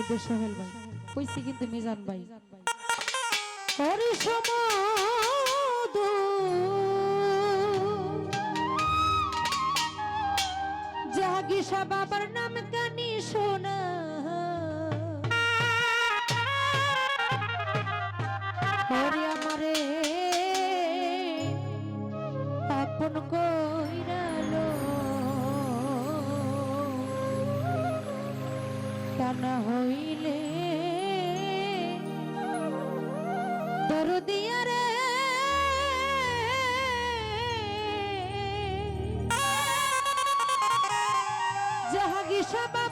সাহেব সোহেল ভাই। কইছি কিন্তু মিজান ভাই। হরি সমাদ। জাগিসা বাবার নাম কানি সোনা না হইলে। তোর দিয়া রে জাহাগি সবা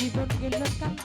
জীবন গেল কানতে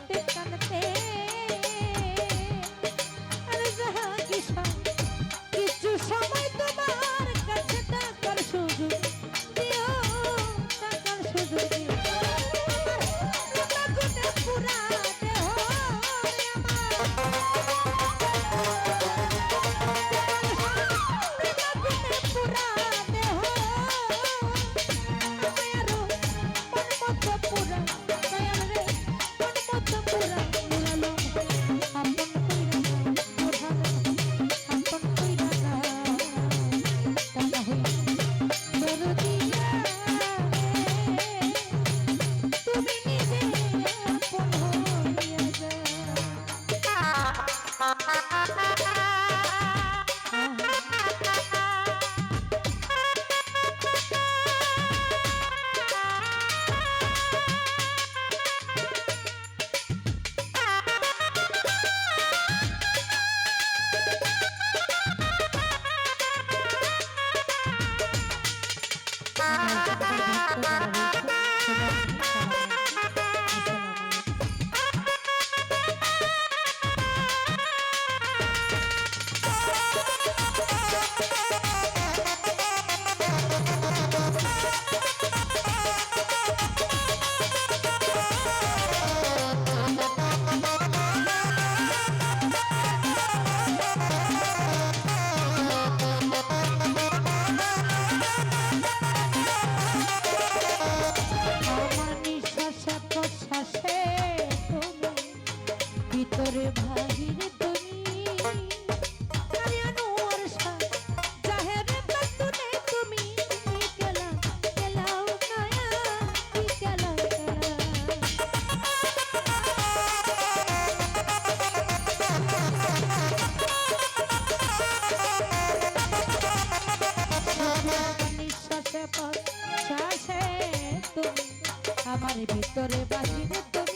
Thank you. আমার ভিতরে বাহিরে তুমি